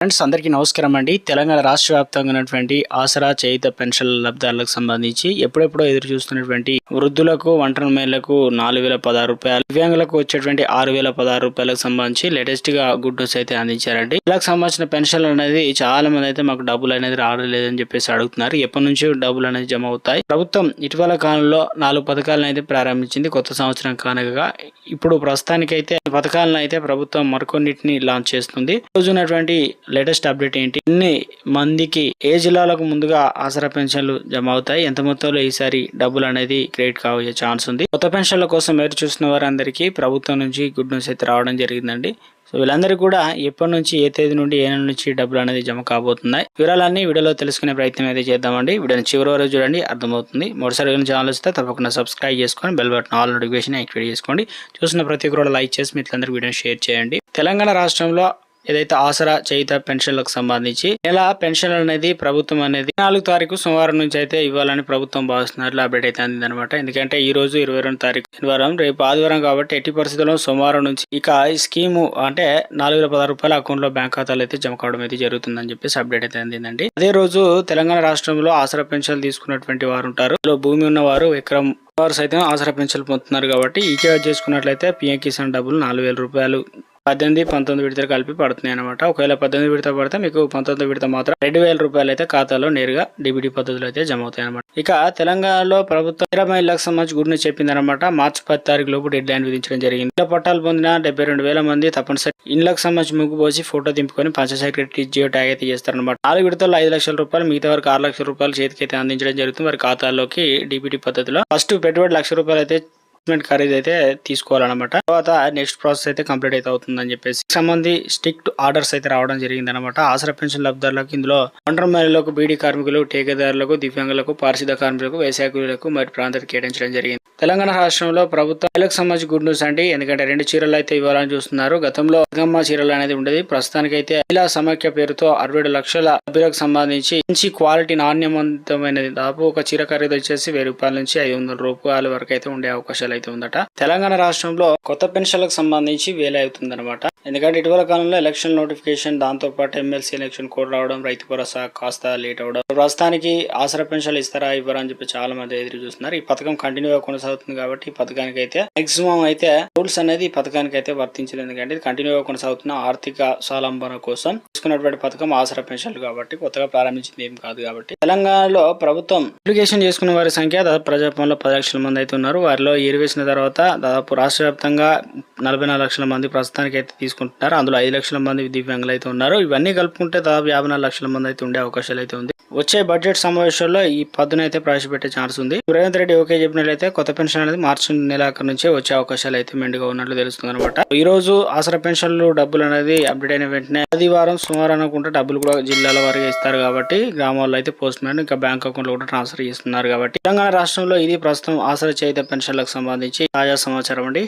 Friends అందరికీ నమస్కారం అండి. తెలంగాణ రాష్ట్ర వ్యాప్తంగా ఉన్నటువంటి ఆసరా చేయిత పెన్షన్ లబ్ధాలకు సంబంధించి ఎప్పుడెప్పుడో ఎదురు చూస్తున్నటువంటి వృద్ధులకు ఒంటరి మేళ్ళకు నాలుగు వేల పదహారు రూపాయలు దివ్యాంగులకు వచ్చేటువంటి ఆరు వేల పదహారు రూపాయలకు సంబంధించి లేటెస్ట్గా గుడ్ న్యూస్ అయితే అందించారండి. ఇలాకి సంబంధించిన పెన్షన్లు అనేది చాలా మంది అయితే మాకు డబ్బులు అనేది రావట్లేదని చెప్పేసి అడుగుతున్నారు. ఎప్పటి నుంచి డబ్బులు అనేది జమ అవుతాయి. ప్రభుత్వం ఇటీవల కాలంలో నాలుగు పథకాలను అయితే ప్రారంభించింది కొత్త సంవత్సరం కానుకగా. ఇప్పుడు ప్రస్తుతానికైతే పథకాలను అయితే ప్రభుత్వం మరికొన్నిటిని లాంచ్ చేస్తుంది. రోజు ఉన్నటువంటి లేటెస్ట్ అప్డేట్ ఏంటి? ఎన్ని మందికి ఏ జిల్లాలకు ముందుగా ఆసరా పెన్షన్లు జమ అవుతాయి ఎంత మొత్తంలో ఈసారి డబ్బులు అనేది క్రెడిట్ కావచ్చే ఛాన్స్ ఉంది? కొత్త పెన్షన్ల కోసం ఎదురు చూస్తున్న వారందరికీ ప్రభుత్వం నుంచి గుడ్ న్యూస్ అయితే రావడం జరిగిందండి. సో వీళ్ళందరికీ కూడా ఎప్పటి నుంచి ఏ తేదీ నుండి ఏ నెల నుంచి డబ్బులు అనేది జమ కాబోతున్నాయి? వివరాలన్నీ వీడియోలో తెలుసుకునే ప్రయత్నం అయితే చేద్దామండి. వీడియోని చివరి వరకు చూడండి అర్థమవుతుంది. మొదటిసారి ఛానల్ వస్తే తప్పకుండా సబ్స్క్రైబ్ చేసుకొని bell button all notification activate చేసుకోండి. చూసిన ప్రతి ఒక్కరు లైక్ చేసి మీ వీడియోని షేర్ చేయండి. తెలంగాణ రాష్ట్రంలో ఏదైతే ఆసరా చేయిత పెన్షన్లకు సంబంధించి నెల పెన్షన్ అనేది ప్రభుత్వం అనేది నాలుగు తారీఖు సోమవారం నుంచి అయితే ఇవ్వాలని ప్రభుత్వం భావిస్తున్నట్లు అప్డేట్ అయితే అందిందనమాట ఎందుకంటే ఈ రోజు ఇరవై రెండు తారీఖు శనివారం రేపు ఆదివారం కాబట్టి ఎట్టి పరిస్థితుల్లో సోమవారం నుంచి ఇక ఈ స్కీము అంటే నాలుగు వేల పదహారు రూపాయల అకౌంట్లో బ్యాంక్ ఖాతాలు అయితే జమ కావడం అయితే జరుగుతుందని చెప్పేసి అప్డేట్ అయితే అందిందండి. అదే రోజు తెలంగాణ రాష్ట్రంలో ఆసరా పెన్షన్ తీసుకున్నటువంటి వారు ఉంటారు. ఇందులో భూమి ఉన్నవారు విక్రమ్ వారు సైతం ఆసరా పెన్షన్ పొందుతున్నారు కాబట్టి ఈకే చేసుకున్నట్లయితే పిఎం కిసాన్ డబ్బులు నాలుగు వేల రూపాయలు పద్దెనిమిది పంతొమ్మిది విడతలు కలిపి పడుతున్నాయి అనమాట ఒకవేళ పద్దెనిమిది విడత పడితే మీకు పంతొమ్మిది విడత మాత్రం రెండు వేల రూపాయలు అయితే ఖాతాలో నేరుగా డిబిటీ పద్ధతిలో అయితే జమ అవుతాయి అనమాట ఇక తెలంగాణలో ప్రభుత్వం ఇరవై లక్షల సంబంధించి గుడిని చెప్పింది అనమాట మార్చి పది తారీఖు లోపు డెడ్ లైన్ విధించడం జరిగింది. ఇళ్ళ పట్టాలు పొందిన డెబ్బై రెండు వేల మంది తప్పనిసరి ఇళ్ళకు సంబంధించి ముగ్గు పోసి ఫోటో దింపుకొని పంచాయత్ సెక్రటరీ జియో ట్యాగ్ అయితే చేస్తారనమాట నాలుగు విడతల్లో ఐదు లక్షల రూపాయలు మిగతా వరకు ఆరు లక్షల రూపాయలు చేతికి అయితే అందించడం జరుగుతుంది. వారి ఖాతాలోకి డిబిటీ పద్ధతిలో ఫస్ట్ పెట్టుబడి లక్ష రూపాయలు అయితే ఇన్వెస్ట్మెంట్ ఖరీదు అయితే తీసుకోవాలన్నమాట. తర్వాత నెక్స్ట్ ప్రాసెస్ అయితే కంప్లీట్ అయితే అవుతుందని చెప్పేసి. సంబంధి స్ట్రిక్ట్ ఆర్డర్స్ అయితే రావడం జరిగింది అనమాట ఆసరా పెన్షన్ లబ్ధారులకు ఇందులో ఒంటరి మహిళలకు బీడీ కార్మికులు టేకేదారులకు దివ్యాంగులకు పారిశుద్ధ కార్మికులకు వ్యవసాయ మరి ప్రాంతాలు కేటాయించడం జరిగింది. తెలంగాణ రాష్ట్రంలో ప్రభుత్వం మహిళలకు సంబంధించి గుడ్ న్యూస్ అండి ఎందుకంటే రెండు చీరలు అయితే ఇవ్వాలని చూస్తున్నారు. గతంలో గమ్మ చీరలు అనేది ఉండేది. ప్రస్తుతానికి అయితే మహిళా సమాఖ్య పేరుతో అరవై లక్షల సభ్యులకు సంబంధించి మంచి క్వాలిటీ నాణ్యవంతమైనది. దాదాపు ఒక చీర ఖరీదు వచ్చేసి వెయ్యి రూపాయల నుంచి ఐదు వందల రూపాయల వరకు అయితే ఉండే అవకాశాలు అయితే ఉందట. తెలంగాణ రాష్ట్రంలో కొత్త పెన్షన్లకు సంబంధించి వేలే అవుతుందన్నమాట ఎందుకంటే ఇటీవల కాలంలో ఎలక్షన్ నోటిఫికేషన్ దాంతో పాటు ఎమ్మెల్సీ ఎలక్షన్ కోడ్ రావడం రైతు భరోసా కాస్త లేట్ అవడం ప్రస్తుతానికి ఆసరా పెన్షన్లు ఇస్తారా ఇవ్వరా అని చెప్పి చాలా మంది ఎదురు చూస్తున్నారు. ఈ పథకం కంటిన్యూగా కొనసాగుతుంది కాబట్టి ఈ పథకానికి అయితే మాక్సిమం అయితే రూల్స్ అనేది ఈ పథకానికి అయితే వర్తించలేదు. ఎందుకంటే ఇది కంటిన్యూగా కొనసాగుతున్న ఆర్థిక స్వాలంబన కోసం తీసుకున్నటువంటి పథకం ఆసరా పెన్షన్లు కాబట్టి కొత్తగా ప్రారంభించింది ఏం కాదు కాబట్టి. తెలంగాణలో ప్రభుత్వం అప్లికేషన్ చేసుకున్న వారి సంఖ్య ప్రజాపంలో పది లక్షల మంది అయితే ఉన్నారు. వారిలో ఏరివేసిన తర్వాత దాదాపు రాష్ట్ర వ్యాప్తంగా నలభై నాలుగు లక్షల మంది ప్రస్తుతానికి అయితే తీసుకుంటున్నారు. అందులో ఐదు లక్షల మంది దివ్యాంగులు అయితే ఉన్నారు. ఇవన్నీ కలుపుకుంటే దాదాపు యాభై నాలుగు లక్షల మంది అయితే ఉండే అవకాశాలు అయితే ఉంది. వచ్చే బడ్జెట్ సమావేశంలో ఈ పద్దును అయితే ప్రవేశపెట్టే ఛాన్స్ ఉంది. రేవంత్ రెడ్డి ఓకే చెప్పినట్లయితే కొత్త పెన్షన్ అనేది మార్చి నెలాఖరు నుంచే వచ్చే అవకాశాలు అయితే మెండుగా ఉన్నట్లు తెలుస్తుంది అనమాట ఈ రోజు ఆసరా పెన్షన్లు డబ్బులు అనేది అప్డేట్ అయిన వెంటనే ఆదివారం సోమవారం అనుకుంటే డబ్బులు కూడా జిల్లాల వారిగా ఇస్తారు కాబట్టి గ్రామాల్లో అయితే పోస్ట్ మ్యాన్ ఇంకా బ్యాంక్ అకౌంట్లో కూడా ట్రాన్స్ఫర్ చేస్తున్నారు కాబట్టి తెలంగాణ రాష్ట్రంలో ఇది ప్రస్తుతం ఆసరా చేత పెన్షన్లకు సంబంధించి తాజా సమాచారం అండి.